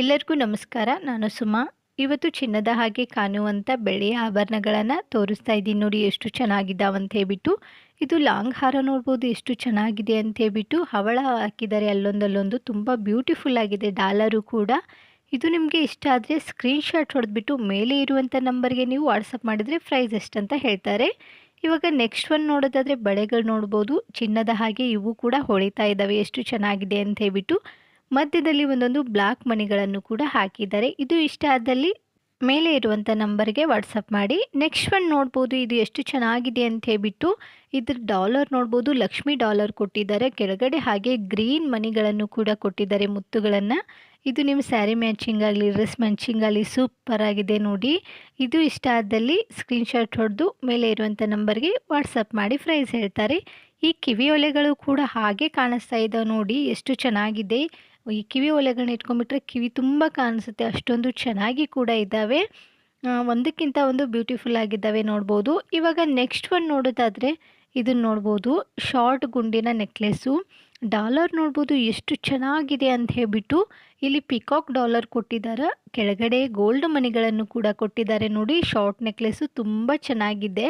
ಎಲ್ಲರಿಗೂ ನಮಸ್ಕಾರ. ನಾನು ಸುಮಾ. ಇವತ್ತು ಚಿನ್ನದ ಹಾಗೆ ಕಾಣುವಂಥ ಬೆಳ್ಳಿಯ ಆಭರಣಗಳನ್ನು ತೋರಿಸ್ತಾ ಇದ್ದೀನಿ ನೋಡಿ ಎಷ್ಟು ಚೆನ್ನಾಗಿದ್ದಾವಂತ ಅಂತ ಹೇಳ್ಬಿಟ್ಟು. ಇದು ಲಾಂಗ್ ಹಾರ ನೋಡ್ಬೋದು ಎಷ್ಟು ಚೆನ್ನಾಗಿದೆ ಅಂತ ಹೇಳ್ಬಿಟ್ಟು ಹವಳ ಹಾಕಿದ್ದಾರೆ ಅಲ್ಲೊಂದಲ್ಲೊಂದು. ತುಂಬ ಬ್ಯೂಟಿಫುಲ್ ಆಗಿದೆ. ಡಾಲರು ಕೂಡ. ಇದು ನಿಮಗೆ ಇಷ್ಟ ಆದರೆ ಸ್ಕ್ರೀನ್ಶಾಟ್ ಹೊಡೆದ್ಬಿಟ್ಟು ಮೇಲೆ ಇರುವಂಥ ನಂಬರ್ಗೆ ನೀವು ವಾಟ್ಸಪ್ ಮಾಡಿದರೆ ಪ್ರೈಸ್ ಎಷ್ಟಂತ ಹೇಳ್ತಾರೆ. ಇವಾಗ ನೆಕ್ಸ್ಟ್ ಒನ್ ನೋಡೋದಾದರೆ ಬಳೆಗಳು ನೋಡ್ಬೋದು. ಚಿನ್ನದ ಹಾಗೆ ಇವು ಕೂಡ ಹೊಳಿತಾ ಇದ್ದಾವೆ ಎಷ್ಟು ಚೆನ್ನಾಗಿದೆ ಅಂತ ಹೇಳ್ಬಿಟ್ಟು. ಮಧ್ಯದಲ್ಲಿ ಒಂದೊಂದು ಬ್ಲಾಕ್ ಮಣಿಗಳನ್ನು ಕೂಡ ಹಾಕಿದ್ದಾರೆ. ಇದು ಇಷ್ಟ ಆದಲ್ಲಿ ಮೇಲೆ ಇರುವಂಥ ನಂಬರ್ಗೆ ವಾಟ್ಸಪ್ ಮಾಡಿ. ನೆಕ್ಸ್ಟ್ ಒನ್ ನೋಡ್ಬೋದು. ಇದು ಎಷ್ಟು ಚೆನ್ನಾಗಿದೆ ಅಂತ ಹೇಳ್ಬಿಟ್ಟು ಇದ್ರ ಡಾಲರ್ ನೋಡ್ಬೋದು. ಲಕ್ಷ್ಮಿ ಡಾಲರ್ ಕೊಟ್ಟಿದ್ದಾರೆ. ಕೆಳಗಡೆ ಹಾಗೆ ಗ್ರೀನ್ ಮನಿಗಳನ್ನು ಕೂಡ ಕೊಟ್ಟಿದ್ದಾರೆ ಮುತ್ತುಗಳನ್ನು. ಇದು ನಿಮ್ಮ ಸ್ಯಾರಿ ಮ್ಯಾಚಿಂಗ್ ಆಗಲಿ ಡ್ರೆಸ್ ಮ್ಯಾಚಿಂಗ್ ಆಗಲಿ ಸೂಪರ್ ಆಗಿದೆ ನೋಡಿ. ಇದು ಇಷ್ಟ ಆದಲ್ಲಿ ಸ್ಕ್ರೀನ್ಶಾಟ್ ಹೊಡೆದು ಮೇಲೆ ಇರುವಂಥ ನಂಬರ್ಗೆ ವಾಟ್ಸಪ್ ಮಾಡಿ ಪ್ರೈಸ್ ಹೇಳ್ತಾರೆ. ಈ ಕಿವಿ ಒಲೆಗಳು ಕೂಡ ಹಾಗೆ ಕಾಣಿಸ್ತಾ ಇದ್ದಾವೆ ನೋಡಿ. ಎಷ್ಟು ಚೆನ್ನಾಗಿದೆ. ಈ ಕಿವಿ ಒಲೆಗಳನ್ನ ಇಟ್ಕೊಂಡ್ಬಿಟ್ರೆ ಕಿವಿ ತುಂಬ ಕಾಣಿಸುತ್ತೆ. ಅಷ್ಟೊಂದು ಚೆನ್ನಾಗಿ ಕೂಡ ಇದ್ದಾವೆ. ಒಂದಕ್ಕಿಂತ ಒಂದು ಬ್ಯೂಟಿಫುಲ್ ಆಗಿದ್ದಾವೆ ನೋಡ್ಬೋದು. ಇವಾಗ ನೆಕ್ಸ್ಟ್ ಒನ್ ನೋಡೋದಾದರೆ ಇದನ್ನು ನೋಡ್ಬೋದು. ಶಾರ್ಟ್ ಗುಂಡಿನ ನೆಕ್ಲೆಸ್ಸು ಡಾಲರ್ ನೋಡ್ಬೋದು ಎಷ್ಟು ಚೆನ್ನಾಗಿದೆ ಅಂತ ಹೇಳ್ಬಿಟ್ಟು ಇಲ್ಲಿ ಪಿಕಾಕ್ ಡಾಲರ್ ಕೊಟ್ಟಿದ್ದಾರೆ. ಕೆಳಗಡೆ ಗೋಲ್ಡ್ ಮನಿಗಳನ್ನು ಕೂಡ ಕೊಟ್ಟಿದ್ದಾರೆ ನೋಡಿ. ಶಾರ್ಟ್ ನೆಕ್ಲೆಸ್ಸು ತುಂಬ ಚೆನ್ನಾಗಿದೆ.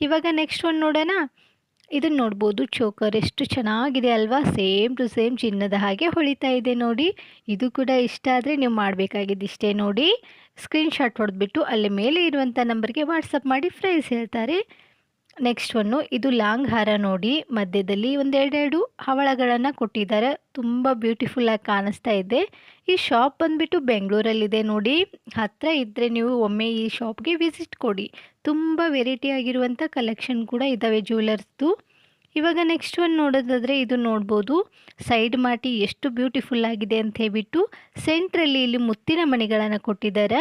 ಇವಾಗ ನೆಕ್ಸ್ಟ್ ಒನ್ ನೋಡೋಣ. ಇದನ್ನು ನೋಡ್ಬೋದು, ಚೋಕರ್ ಎಷ್ಟು ಚೆನ್ನಾಗಿದೆ ಅಲ್ವಾ? ಸೇಮ್ ಟು ಸೇಮ್ ಚಿನ್ನದ ಹಾಗೆ ಹೊಳಿತಾ ಇದೆ ನೋಡಿ. ಇದು ಕೂಡ ಇಷ್ಟ ಆದರೆ ನೀವು ಮಾಡಬೇಕಾಗಿದ್ದು ಇಷ್ಟೇ ನೋಡಿ. ಸ್ಕ್ರೀನ್ಶಾಟ್ ಹೊಡೆದ್ಬಿಟ್ಟು ಅಲ್ಲಿ ಮೇಲೆ ಇರುವಂಥ ನಂಬರ್ಗೆ ವಾಟ್ಸಪ್ ಮಾಡಿ ಫ್ರೈಸ್ ಹೇಳ್ತಾರೆ. ನೆಕ್ಸ್ಟ್ ಒನ್ನು ಇದು ಲಾಂಗ್ ಹಾರ ನೋಡಿ. ಮಧ್ಯದಲ್ಲಿ ಒಂದೆರಡೆರಡು ಹವಳಗಳನ್ನು ಕೊಟ್ಟಿದ್ದಾರೆ. ತುಂಬ ಬ್ಯೂಟಿಫುಲ್ಲಾಗಿ ಕಾಣಿಸ್ತಾ ಇದೆ. ಈ ಶಾಪ್ ಬಂದುಬಿಟ್ಟು ಬೆಂಗಳೂರಲ್ಲಿದೆ ನೋಡಿ. ಹತ್ತಿರ ಇದ್ದರೆ ನೀವು ಒಮ್ಮೆ ಈ ಶಾಪ್ಗೆ ವಿಸಿಟ್ ಕೊಡಿ. ತುಂಬ ವೆರೈಟಿ ಆಗಿರುವಂಥ ಕಲೆಕ್ಷನ್ ಕೂಡ ಇದ್ದಾವೆ ಜ್ಯುವೆಲರ್ಸ್ದು ಇವಾಗ ನೆಕ್ಸ್ಟ್ ಒಂದು ನೋಡೋದಾದರೆ ಇದು ನೋಡ್ಬೋದು. ಸೈಡ್ ಮಾಟಿ ಎಷ್ಟು ಬ್ಯೂಟಿಫುಲ್ ಆಗಿದೆ ಅಂತ ಹೇಳ್ಬಿಟ್ಟು ಸೆಂಟ್ರಲ್ಲಿ ಇಲ್ಲಿ ಮುತ್ತಿನ ಮಣಿಗಳನ್ನು ಕೊಟ್ಟಿದ್ದಾರೆ.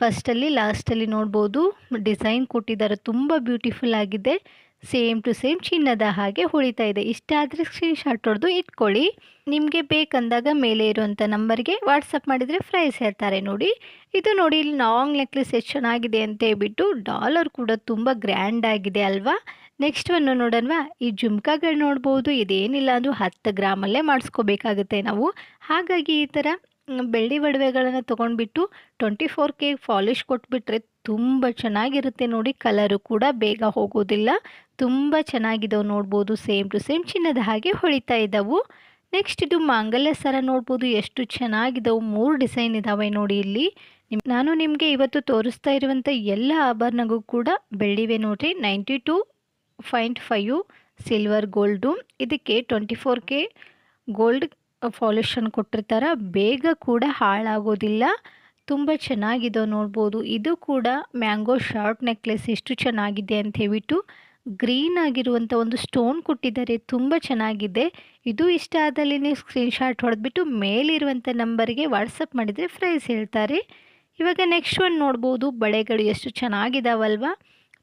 ಫಸ್ಟಲ್ಲಿ ಲಾಸ್ಟಲ್ಲಿ ನೋಡ್ಬೋದು. ಡಿಸೈನ್ ಕೊಟ್ಟಿದ್ದಾರೆ. ತುಂಬ ಬ್ಯೂಟಿಫುಲ್ ಆಗಿದೆ. ಸೇಮ್ ಟು ಸೇಮ್ ಚಿನ್ನದ ಹಾಗೆ ಹೊಳಿತಾ ಇದೆ. ಇಷ್ಟ ಆದರೆ ಸ್ಕ್ರೀನ್ಶಾಟ್ ಹೊಡೆದು ಇಟ್ಕೊಳ್ಳಿ. ನಿಮಗೆ ಬೇಕಂದಾಗ ಮೇಲೆ ಇರುವಂಥ ನಂಬರ್ಗೆ ವಾಟ್ಸಪ್ ಮಾಡಿದರೆ ಪ್ರೈಸ್ ಹೇಳ್ತಾರೆ ನೋಡಿ. ಇದು ನೋಡಿ, ಇಲ್ಲಿ ಲಾಂಗ್ ನೆಕ್ಲೆಸ್ ಎಷ್ಟು ಚೆನ್ನಾಗಿದೆ ಅಂತ ಹೇಳ್ಬಿಟ್ಟು ಡಾಲರ್ ಕೂಡ ತುಂಬ ಗ್ರ್ಯಾಂಡ್ ಆಗಿದೆ ಅಲ್ವಾ? ನೆಕ್ಸ್ಟ್ ಒಂದು ನೋಡೋಣವಾ? ಈ ಜುಮ್ಕಾಗಳು ನೋಡ್ಬೋದು. ಇದೇನಿಲ್ಲ ಅಂದರೂ ಹತ್ತು ಗ್ರಾಮಲ್ಲೇ ಮಾಡಿಸ್ಕೋಬೇಕಾಗುತ್ತೆ ನಾವು. ಹಾಗಾಗಿ ಈ ಥರ ಬೆಳ್ಳಿ ಒಡವೆಗಳನ್ನು ತೊಗೊಂಡ್ಬಿಟ್ಟು ಟ್ವೆಂಟಿ ಫೋರ್ ಕೆ ಫಾಲಿಶ್ ಕೊಟ್ಬಿಟ್ರೆ ತುಂಬ ಚೆನ್ನಾಗಿರುತ್ತೆ ನೋಡಿ ಕಲರು ಕೂಡ ಬೇಗ ಹೋಗೋದಿಲ್ಲ. ತುಂಬ ಚೆನ್ನಾಗಿದ್ದಾವೆ ನೋಡ್ಬೋದು ಸೇಮ್ ಟು ಸೇಮ್ ಚಿನ್ನದ ಹಾಗೆ ಹೊಳಿತಾ ಇದ್ದಾವೆ ನೆಕ್ಸ್ಟ್ ಇದು ಮಾಂಗಲ್ಯ ಸರ ನೋಡ್ಬೋದು, ಎಷ್ಟು ಚೆನ್ನಾಗಿದ್ದಾವೆ ಮೂರು ಡಿಸೈನ್ ಇದ್ದಾವೆ ನೋಡಿ ಇಲ್ಲಿ. ನಾನು ನಿಮಗೆ ಇವತ್ತು ತೋರಿಸ್ತಾ ಇರುವಂಥ ಎಲ್ಲ ಆಭರಣಗೂ ಕೂಡ ಬೆಳ್ಳಿವೆ ನೋಡಿರಿ. Ninety two point five silver gold ಇದಕ್ಕೆ ಟ್ವೆಂಟಿ ಫೋರ್ ಕೆ ಗೋಲ್ಡ್ ಫಾಲಿಷನ್ ಕೊಟ್ಟಿರ್ತಾರೆ. ಬೇಗ ಕೂಡ ಹಾಳಾಗೋದಿಲ್ಲ. ತುಂಬ ಚೆನ್ನಾಗಿದೆ ನೋಡ್ಬೋದು. ಇದು ಕೂಡ ಮ್ಯಾಂಗೋ ಶಾರ್ಟ್ ನೆಕ್ಲೆಸ್ ಎಷ್ಟು ಚೆನ್ನಾಗಿದೆ ಅಂತ ಹೇಳ್ಬಿಟ್ಟು ಗ್ರೀನ್ ಆಗಿರುವಂಥ ಒಂದು ಸ್ಟೋನ್ ಕೊಟ್ಟಿದ್ದಾರೆ. ತುಂಬ ಚೆನ್ನಾಗಿದೆ. ಇದು ಇಷ್ಟ ಆದಲ್ಲಿ ನೀವು ಸ್ಕ್ರೀನ್ಶಾಟ್ ಹೊಡೆದ್ಬಿಟ್ಟು ಮೇಲಿರುವಂಥ ನಂಬರ್ಗೆ ವಾಟ್ಸಪ್ ಮಾಡಿದರೆ ಪ್ರೈಸ್ ಹೇಳ್ತಾರೆ. ಇವಾಗ ನೆಕ್ಸ್ಟ್ ಒನ್ ನೋಡ್ಬೋದು. ಬಳೆಗಳು ಎಷ್ಟು ಚೆನ್ನಾಗಿದಾವಲ್ವಾ?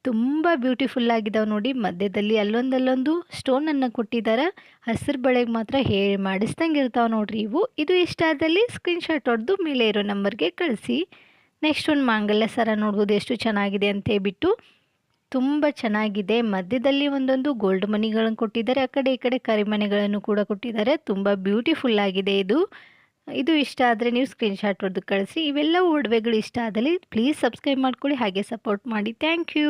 ತುಂಬ ಬ್ಯೂಟಿಫುಲ್ ಆಗಿದಾವೆ ನೋಡಿ. ಮಧ್ಯದಲ್ಲಿ ಅಲ್ಲೊಂದಲ್ಲೊಂದು ಸ್ಟೋನನ್ನು ಕೊಟ್ಟಿದ್ದಾರೆ ಹಸಿರು ಬಳೆಗೆ ಮಾತ್ರ ಹೇ, ಮಾಡಿಸ್ದಂಗೆ ಇರ್ತಾವೆ ನೋಡ್ರಿ ಇವು. ಇದು ಇಷ್ಟ ಆದಲ್ಲಿ ಸ್ಕ್ರೀನ್ಶಾಟ್ ಹೊಡೆದು ಮೇಲೆ ಇರೋ ನಂಬರ್ಗೆ ಕಳಿಸಿ. ನೆಕ್ಸ್ಟ್ ಒಂದು ಮಾಂಗಲ್ಯ ಸರ ನೋಡ್ಬೋದು ಎಷ್ಟು ಚೆನ್ನಾಗಿದೆ ಅಂತ ಹೇಳ್ಬಿಟ್ಟು. ತುಂಬ ಚೆನ್ನಾಗಿದೆ. ಮಧ್ಯದಲ್ಲಿ ಒಂದೊಂದು ಗೋಲ್ಡ್ ಮನಿಗಳನ್ನು ಕೊಟ್ಟಿದ್ದಾರೆ ಆ ಕಡೆ ಈ ಕಡೆ ಕರಿಮನೆಗಳನ್ನು ಕೂಡ ಕೊಟ್ಟಿದ್ದಾರೆ ತುಂಬ ಬ್ಯೂಟಿಫುಲ್ ಆಗಿದೆ ಇದು. ಇದು ಇಷ್ಟ ಆದರೆ ನೀವು ಸ್ಕ್ರೀನ್ಶಾಟ್ ಹೊಡೆದು ಕಳಿಸಿ. ಇವೆಲ್ಲ ಒಡವೆಗಳು ಇಷ್ಟ ಆದಲ್ಲಿ ಪ್ಲೀಸ್ ಸಬ್ಸ್ಕ್ರೈಬ್ ಮಾಡ್ಕೊಳ್ಳಿ. ಹಾಗೆ ಸಪೋರ್ಟ್ ಮಾಡಿ. Thank you